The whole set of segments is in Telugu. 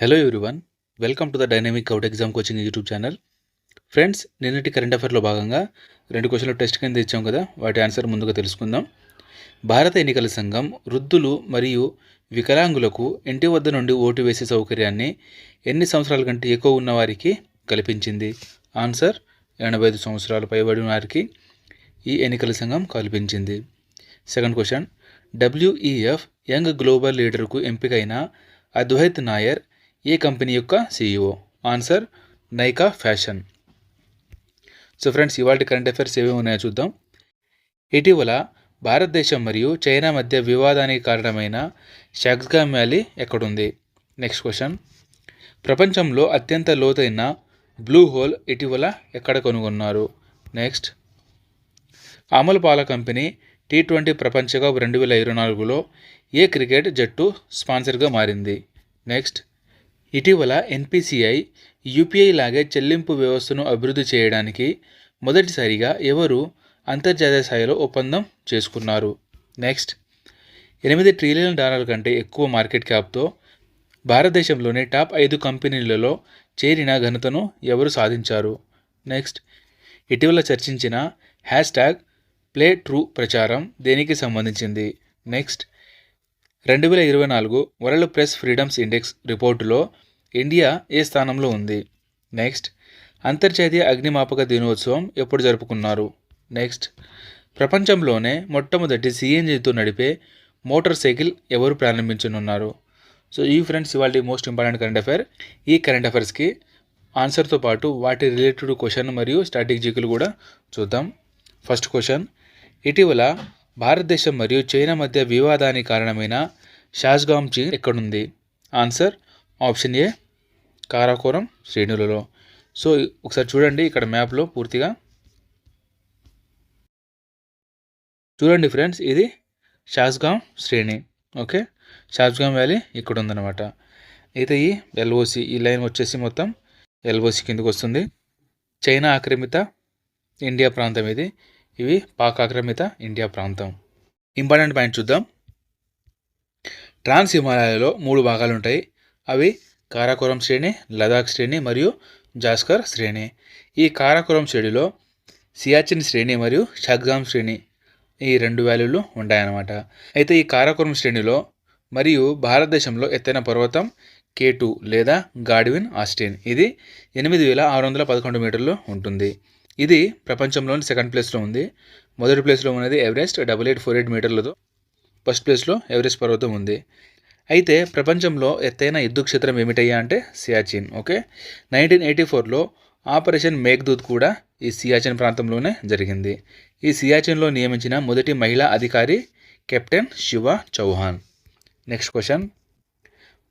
Hello everyone welcome to the dynamic out exam coaching YouTube channel friends నిన్నటి కరెంట్ అఫైర్లో భాగంగా రెండు క్వశ్చన్లు టెస్ట్ కింద ఇచ్చాం కదా వాటి ఆన్సర్ ముందుగా తెలుసుకుందాం. భారత ఎన్నికల సంఘం వృద్ధులు మరియు వికలాంగులకు ఇంటి వద్ద నుండి ఓటు వేసే సౌకర్యాన్ని ఎన్ని సంవత్సరాల కంటే ఎక్కువ ఉన్నవారికి కల్పించింది? ఆన్సర్ ఎనభై ఐదు సంవత్సరాలు పైబడిన వారికి ఈ ఎన్నికల సంఘం కల్పించింది. Second question WEF young global లీడర్కు ఎంపికైన అద్వైత్ నాయర్ ఏ కంపెనీ యొక్క CEO answer Nykaa fashion so friends ఇవాళ కరెంట్ అఫైర్స్ ఏమేమి ఉన్నాయో చూద్దాం. ఇటీవల భారతదేశం మరియు చైనా మధ్య వివాదానికి కారణమైన షాగ్స్గామ్ వ్యాలీ ఎక్కడుంది? నెక్స్ట్ క్వశ్చన్ ప్రపంచంలో అత్యంత లోతైన బ్లూ హోల్ ఇటీవల ఎక్కడ కనుగొన్నారు? నెక్స్ట్ అమలు పాల కంపెనీ టీ ట్వంటీ ప్రపంచ కప్ రెండు వేల ఇరవై నాలుగులో ఏ క్రికెట్ జట్టు స్పాన్సర్గా మారింది? నెక్స్ట్ ఇటీవల ఎన్పిసిఐ యూపీఐ లాగే చెల్లింపు వ్యవస్థను అభివృద్ధి చేయడానికి మొదటిసారిగా ఎవరు అంతర్జాతీయ స్థాయిలో ఒప్పందం చేసుకున్నారు? నెక్స్ట్. ఎనిమిది ట్రిలియన్ డాలర్ల కంటే ఎక్కువ మార్కెట్ క్యాప్తో భారతదేశంలోని టాప్ ఐదు కంపెనీలలో చేరిన ఘనతను ఎవరు సాధించారు? నెక్స్ట్. ఇటీవల చర్చించిన హ్యాష్ ట్యాగ్ ప్లే ట్రూ ప్రచారం దేనికి సంబంధించింది? నెక్స్ట్. రెండు వేల ఇరవై నాలుగు వరల్డ్ ప్రెస్ ఫ్రీడమ్స్ ఇండెక్స్ రిపోర్టులో ఇండియా ఏ స్థానంలో ఉంది? నెక్స్ట్ అంతర్జాతీయ అగ్నిమాపక దినోత్సవం ఎప్పుడు జరుపుకున్నారు? నెక్స్ట్ ప్రపంచంలోనే మొట్టమొదటి సిఎన్జితో నడిపే మోటార్ సైకిల్ ఎవరు ప్రారంభించనున్నారు? సో ఈ ఫ్రెండ్స్ ఇవాళ మోస్ట్ ఇంపార్టెంట్ కరెంట్ అఫైర్. ఈ కరెంట్ అఫైర్స్కి ఆన్సర్తో పాటు వాటి రిలేటెడ్ క్వశ్చన్ మరియు స్ట్రాటజీకులు కూడా చూద్దాం. ఫస్ట్ క్వశ్చన్ ఇటీవల భారతదేశం మరియు చైనా మధ్య వివాదానికి కారణమైన షాజ్గామ్ చీన్ ఎక్కడుంది? ఆన్సర్ ఆప్షన్ ఏ కారాకోరం శ్రేణులలో సో ఒకసారి చూడండి ఇక్కడ మ్యాప్లో పూర్తిగా. చూడండి ఫ్రెండ్స్ ఇది షాస్గాం శ్రేణి. ఓకే? షాస్గాం వ్యాలీ ఇక్కడ ఉందన్నమాట అయితే ఈ ఎల్ఓసి ఈ లైన్ వచ్చేసి మొత్తం ఎల్ఓసి కిందకు వస్తుంది. చైనా ఆక్రమిత ఇండియా ప్రాంతం ఇది. ఇవి పాక్ ఆక్రమిత ఇండియా ప్రాంతం. ఇంపార్టెంట్ పాయింట్ చూద్దాం. ట్రాన్స్ హిమాలయాలో మూడు భాగాలు ఉంటాయి అవి కారాకోరం శ్రేణి లదాఖ్ శ్రేణి మరియు జాస్కర్ శ్రేణి. ఈ కారాకోరం శ్రేణిలో సియాచిన్ శ్రేణి మరియు షగ్గామ్ శ్రేణి ఈ రెండు వ్యాలీలు ఉంటాయన్నమాట. అయితే ఈ కారాకోరం శ్రేణిలో మరియు భారతదేశంలో ఎత్తైన పర్వతం కే టూ లేదా గాడ్విన్ ఆస్టిన్. ఇది ఎనిమిది వేల ఆరు వందల పదకొండు మీటర్లు ఉంటుంది. ఇది ప్రపంచంలోని సెకండ్ ప్లేస్లో ఉంది. మొదటి ప్లేస్లో ఉన్నది Everest double eight four eight మీటర్లతో first ప్లేస్లో ఎవరెస్ట్ పర్వతం ఉంది. అయితే ప్రపంచంలో ఎత్తైన యుద్ధ క్షేత్రం ఏమిటయ్యా అంటే సియాచిన్ ఓకే? నైన్టీన్ ఎయిటీ ఫోర్లో ఆపరేషన్ మేఘదూత్ కూడా ఈ సియాచిన్ ప్రాంతంలోనే జరిగింది. ఈ సియాచిన్లో నియమించిన మొదటి మహిళా అధికారి captain Shiva Chauhan. Next question.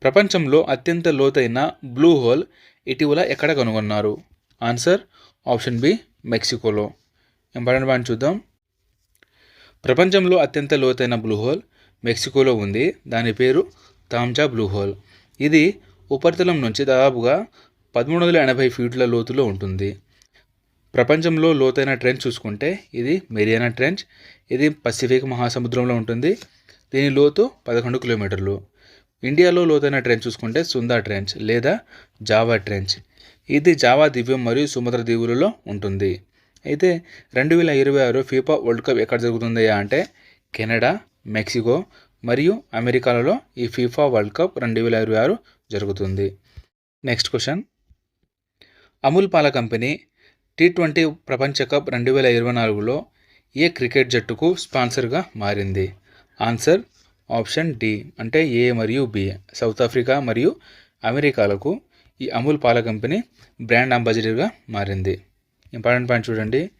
ప్రపంచంలో అత్యంత లోతైన బ్లూ హోల్ ఇటీవల ఎక్కడ కనుగొన్నారు? ఆన్సర్ ఆప్షన్ బి మెక్సికోలో. ఇంపార్టెంట్ పాయింట్ చూద్దాం. ప్రపంచంలో అత్యంత లోతైన బ్లూ హోల్ మెక్సికోలో ఉంది. దాని పేరు తాంజా బ్లూ హోల్. ఇది ఉపరితలం నుంచి దాదాపుగా పదమూడు వందల ఎనభై ఫీట్ల లోతులో ఉంటుంది. ప్రపంచంలో లోతైన ట్రెంచ్ చూసుకుంటే ఇది మెరియానా ట్రెంచ్ ఇది పసిఫిక్ మహాసముద్రంలో ఉంటుంది. దీని లోతు పదకొండు కిలోమీటర్లు. ఇండియాలో లోతైన ట్రెంచ్ చూసుకుంటే సుందా ట్రెంచ్ లేదా జావా ట్రెంచ్ ఇది జావా దివ్యం మరియు సుమద్ర దీవులలో ఉంటుంది. అయితే రెండు వేల ఇరవై ఆరు ఫీఫా వరల్డ్ కప్ ఎక్కడ జరుగుతుంది అంటే కెనడా మెక్సికో మరియు అమెరికాలలో ఈ ఫీఫా వరల్డ్ కప్ రెండు వేల ఇరవై ఆరు జరుగుతుంది. Next question. అమూల్ పాల కంపెనీ టీ ట్వంటీ ప్రపంచ కప్ రెండు వేల ఇరవై నాలుగులో ఏ క్రికెట్ జట్టుకు స్పాన్సర్గా మారింది? ఆన్సర్ ఆప్షన్ డి అంటే ఏ మరియు బి సౌత్ ఆఫ్రికా మరియు అమెరికాలకు ఈ అమూల్ పాల కంపెనీ బ్రాండ్ అంబాసిడర్గా మారింది. ఇంపార్టెంట్ పాయింట్ చూడండి.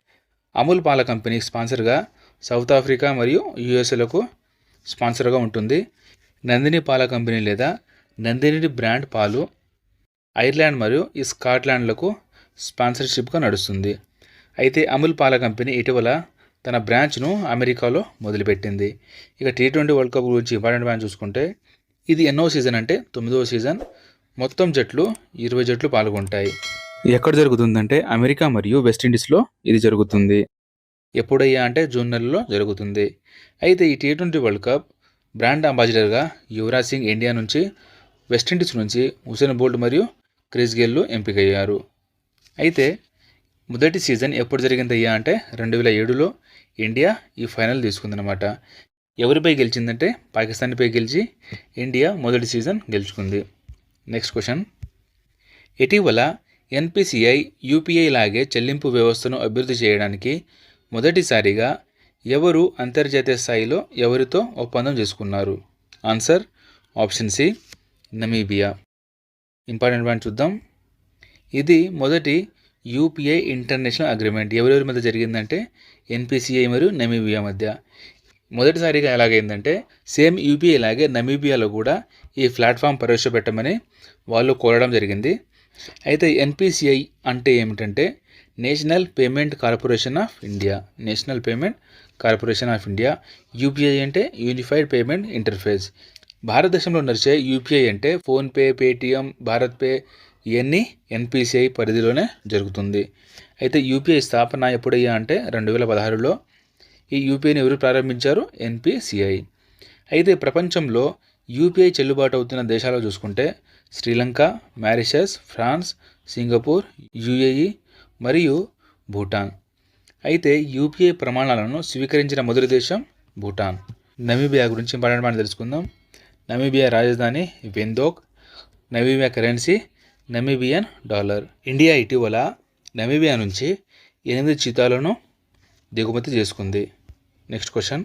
అమూల్ పాల కంపెనీ స్పాన్సర్గా సౌత్ ఆఫ్రికా మరియు యుఎస్ఏలకు స్పాన్సర్గా ఉంటుంది. నందిని పాల కంపెనీ లేదా నందిని బ్రాండ్ పాలు ఐర్లాండ్ మరియు ఈ స్కాట్లాండ్లకు స్పాన్సర్షిప్గా నడుస్తుంది. అయితే అమూల్ పాల కంపెనీ ఇటీవల తన బ్రాంచ్ను అమెరికాలో మొదలుపెట్టింది. ఇక టీ ట్వంటీ వరల్డ్ కప్ గురించి ఇంపార్టెంట్ మ్యాచ్ చూసుకుంటే ఇది ఎన్నో సీజన్ అంటే తొమ్మిదవ సీజన్. మొత్తం జట్లు ఇరవై జట్లు పాల్గొంటాయి. ఎక్కడ జరుగుతుందంటే అమెరికా మరియు వెస్టిండీస్లో ఇది జరుగుతుంది. ఎప్పుడయ్యా అంటే జూన్ నెలలో జరుగుతుంది. అయితే ఈ T twenty world cup brand అంబాసిడర్గా Yuvraj Singh India నుంచి వెస్టిండీస్ నుంచి హుసేన్ బోల్ట్ మరియు క్రిస్ గేల్లు ఎంపికయ్యారు. అయితే మొదటి సీజన్ ఎప్పుడు జరిగిందయ్యా అంటే రెండు వేల ఏడులో ఇండియా ఈ ఫైనల్ తీసుకుందనమాట ఎవరిపై గెలిచిందంటే పాకిస్తాన్పై గెలిచి ఇండియా మొదటి సీజన్ గెలుచుకుంది. Next question. ఇటీవల ఎన్పిసిఐ యూపీఐ లాగే చెల్లింపు వ్యవస్థను అభివృద్ధి చేయడానికి మొదటిసారిగా ఎవరు అంతర్జాతీయ స్థాయిలో ఎవరితో ఒప్పందం చేసుకున్నారు? Answer option C Namibia important point చూద్దాం. ఇది మొదటి యూపీఐ ఇంటర్నేషనల్ అగ్రిమెంట్ ఎవరెవరి మధ్య జరిగిందంటే ఎన్పిసిఐ మరియు నమీబియా మధ్య. మొదటిసారిగా ఎలాగైందంటే సేమ్ యూపీఐ లాగే నమీబియాలో కూడా ఈ ప్లాట్ఫామ్ ప్రవేశపెట్టమని వాళ్ళు కోరడం జరిగింది. అయితే ఎన్పిసిఐ అంటే ఏమిటంటే national payment corporation of India. National payment corporation of India. UPI అంటే యూనిఫైడ్ పేమెంట్ ఇంటర్ఫేస్. భారతదేశంలో నడిచే యూపీఐ అంటే ఫోన్పే పేటిఎం భారత్ పే ఇవన్నీ ఎన్పిసిఐ పరిధిలోనే జరుగుతుంది. అయితే యూపీఐ స్థాపన ఎప్పుడయ్యా అంటే రెండు వేల పదహారులో ఈ యూపీఐని ఎవరు ప్రారంభించారు? ఎన్పిసిఐ. అయితే ప్రపంచంలో యూపీఐ చెల్లుబాటు అవుతున్న దేశాలు చూసుకుంటే Sri Lanka Mauritius France Singapore UAE మరియు భూటాన్. అయితే యూపీఐ ప్రమాణాలను స్వీకరించిన మొదటి దేశం భూటాన్. నమీబియా గురించి ఇంపార్టెంట్ తెలుసుకుందాం. నమీబియా రాజధాని Windhoek Namibia currency Namibian dollar. India ఇటీవల నమీబియా నుంచి ఎనిమిది చీతాలను దిగుమతి చేసుకుంది. Next question.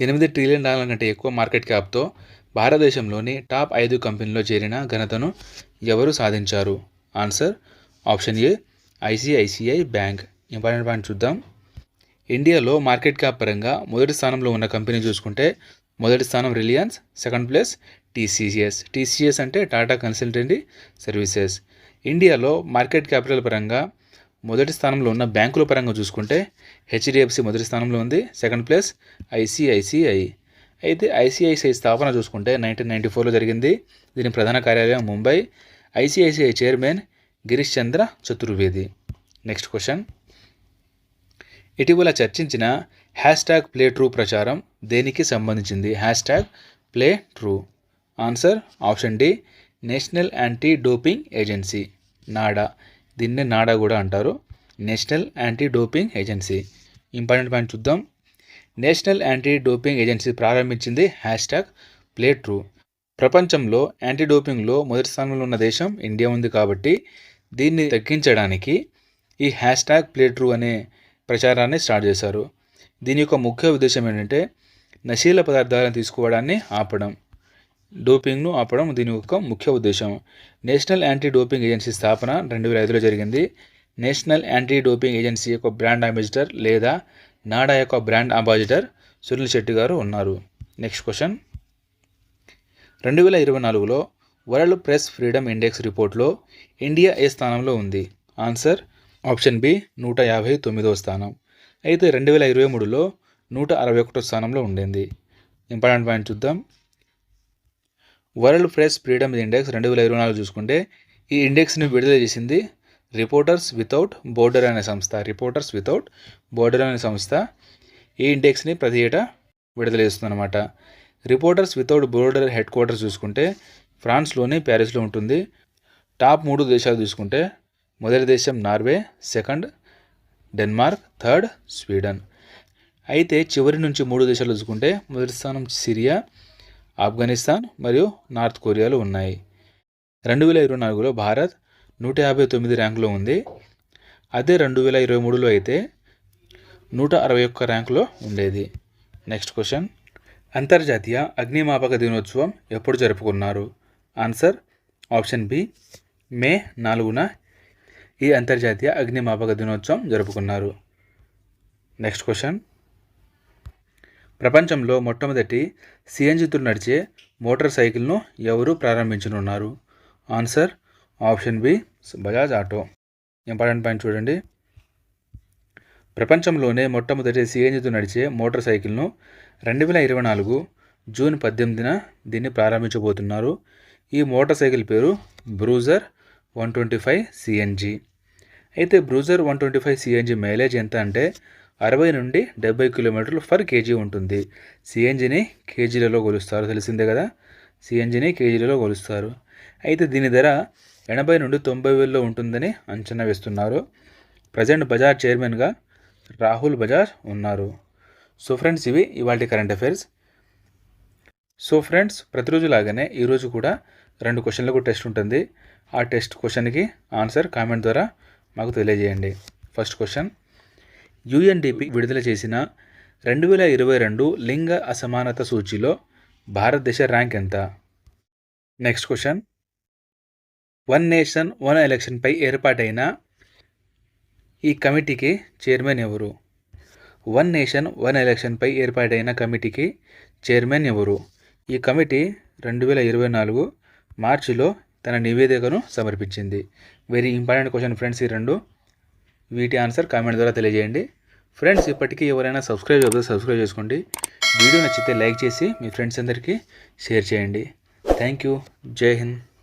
ఎనిమిది ట్రిలియన్ డాలర్ల కంటే ఎక్కువ మార్కెట్ క్యాప్తో భారతదేశంలోని టాప్ ఐదు కంపెనీలో చేరిన ఘనతను ఎవరు సాధించారు? Answer option A ICICI bank important point చూద్దాం. ఇండియాలో మార్కెట్ క్యాప్ పరంగా మొదటి స్థానంలో ఉన్న కంపెనీ చూసుకుంటే మొదటి స్థానం Reliance second place TCS TCS అంటే టాటా కన్సల్టెంటీ సర్వీసెస్. ఇండియాలో మార్కెట్ క్యాపిటల్ పరంగా మొదటి స్థానంలో ఉన్న బ్యాంకుల పరంగా చూసుకుంటే హెచ్డిఎఫ్సి మొదటి స్థానంలో ఉంది సెకండ్ ప్లేస్ ఐసిఐసిఐ. అయితే ఐసిఐసిఐ స్థాపన చూసుకుంటే నైన్టీన్ నైంటీ ఫోర్లో జరిగింది. దీని ప్రధాన కార్యాలయం Mumbai. ICICI chairman Girish Chandra Chaturvedi. Next question ఇటీవల చర్చించిన హ్యాష్ ట్యాగ్ ప్లే ట్రూ ప్రచారం దేనికి సంబంధించింది? Hashtag play true answer option D national anti doping agency NADA. దీన్నే నాడా కూడా అంటారు. National anti doping agency important point చూద్దాం. నేషనల్ యాంటీ డోపింగ్ ఏజెన్సీ ప్రారంభించింది హ్యాష్ ట్యాగ్ ప్లే ట్రూ ప్రపంచంలో యాంటీ డోపింగ్లో మొదటి స్థానంలో ఉన్న దేశం ఇండియా ఉంది కాబట్టి దీన్ని తగ్గించడానికి ఈ హ్యాష్ ట్యాగ్ ప్లే ట్రూ అనే ప్రచారాన్ని స్టార్ట్ చేశారు. దీని యొక్క ముఖ్య ఉద్దేశం ఏంటంటే నశీల పదార్థాలను తీసుకోవడాన్ని ఆపడం డోపింగ్ను ఆపడం దీని యొక్క ముఖ్య ఉద్దేశం. నేషనల్ యాంటీ డోపింగ్ ఏజెన్సీ స్థాపన రెండు వేల ఐదులో జరిగింది. నేషనల్ యాంటీ డోపింగ్ ఏజెన్సీ యొక్క బ్రాండ్ అంబాసిడర్ లేదా నాడా యొక్క బ్రాండ్ అంబాసిడర్ సునీల్ శెట్టి గారు ఉన్నారు. Next question. రెండు వేల ఇరవై నాలుగులో వరల్డ్ ప్రెస్ ఫ్రీడమ్ ఇండెక్స్ రిపోర్ట్లో ఇండియా ఏ స్థానంలో ఉంది? ఆన్సర్ ఆప్షన్ బి నూట యాభై తొమ్మిదో స్థానం. అయితే రెండు వేల ఇరవై మూడులో నూట అరవై ఒకటో స్థానంలో ఉండింది. ఇంపార్టెంట్ పాయింట్ చూద్దాం. వరల్డ్ ప్రెస్ ఫ్రీడమ్ ఇండెక్స్ రెండు వేల ఇరవై నాలుగు చూసుకుంటే ఈ ఇండెక్స్ని విడుదల చేసింది రిపోర్టర్స్ వితౌట్ బోర్డర్ అనే సంస్థ. రిపోర్టర్స్ వితౌట్ బోర్డర్ అనే సంస్థ ఈ ఇండెక్స్ని ప్రతి ఏటా విడుదల చేస్తుందన్నమాట. Reporters without border head quarters చూసుకుంటే ఫ్రాన్స్లోని ప్యారిస్లో ఉంటుంది. టాప్ మూడు దేశాలు తీసుకుంటే మొదటి దేశం Norway second Denmark third Sweden. అయితే చివరి నుంచి మూడు దేశాలు చూసుకుంటే మొదటి స్థానం సిరియా ఆఫ్ఘనిస్తాన్ మరియు నార్త్ కొరియాలు ఉన్నాయి. రెండు వేల ఇరవై నాలుగులో భారత్ నూట యాభై తొమ్మిది ర్యాంకులో ఉంది. అదే రెండు వేల ఇరవై మూడులో అయితే నూట అరవై ఒక్క ర్యాంకులో ఉండేది. Next question. అంతర్జాతీయ అగ్నిమాపక దినోత్సవం ఎప్పుడు జరుపుకున్నారు? ఆన్సర్ ఆప్షన్ బి మే నాలుగున ఈ అంతర్జాతీయ అగ్నిమాపక దినోత్సవం జరుపుకున్నారు. నెక్స్ట్ క్వశ్చన్ ప్రపంచంలో మొట్టమొదటి సిఎన్జితో నడిచే మోటార్ సైకిల్ను ఎవరు ప్రారంభించనున్నారు? Answer option B Bajaj auto important point చూడండి. ప్రపంచంలోనే మొట్టమొదటి సిఎన్జితో నడిచే మోటార్ సైకిల్ను రెండు వేల ఇరవై నాలుగు జూన్ పద్దెనిమిదిన దీన్ని ప్రారంభించబోతున్నారు. ఈ మోటార్ సైకిల్ పేరు Bruzer one twenty five CNG అయితే Bruzer one twenty five CNG mileage ఎంత అంటే అరవై నుండి డెబ్బై కిలోమీటర్లు పర్ కేజీ ఉంటుంది. సిఎన్జిని కేజీలలో కొలుస్తారు. తెలిసిందే కదా? సిఎన్జిని కేజీలలో కొలుస్తారు. అయితే దీని ధర ఎనభై నుండి తొంభై వేలలో ఉంటుందని అంచనా వేస్తున్నారు. ప్రజెంట్ బజాజ్ చైర్మన్గా రాహుల్ బజాజ్ ఉన్నారు. సో ఫ్రెండ్స్ ఇవి ఇవాళ కరెంట్ అఫైర్స్. సో ఫ్రెండ్స్ ప్రతిరోజు లాగానే ఈరోజు కూడా రెండు క్వశ్చన్లకు టెస్ట్ ఉంటుంది. ఆ టెస్ట్ క్వశ్చన్కి ఆన్సర్ కామెంట్ ద్వారా మాకు తెలియజేయండి. ఫస్ట్ క్వశ్చన్ యుఎన్డిపి విడుదల చేసిన రెండు వేల ఇరవై రెండు లింగ అసమానత సూచిలో భారతదేశ ర్యాంక్ ఎంత? Next question one nation one ఎలక్షన్పై ఏర్పాటైన ఈ కమిటీకి చైర్మన్ ఎవరు? వన్ నేషన్ వన్ ఎలక్షన్పై ఏర్పాటైన కమిటీకి చైర్మన్ ఎవరు? ఈ కమిటీ రెండు వేల ఇరవై నాలుగు మార్చిలో తన నివేదికను సమర్పించింది. వెరీ ఇంపార్టెంట్ క్వశ్చన్ ఫ్రెండ్స్ ఈ రెండు. వీటి ఆన్సర్ కామెంట్ ద్వారా తెలియజేయండి. ఫ్రెండ్స్ ఇప్పటికీ ఎవరైనా సబ్స్క్రైబ్ చేయకపోతే సబ్స్క్రైబ్ చేసుకోండి. వీడియో నచ్చితే లైక్ చేసి మీ ఫ్రెండ్స్ అందరికీ షేర్ చేయండి. Thank you Jai Hind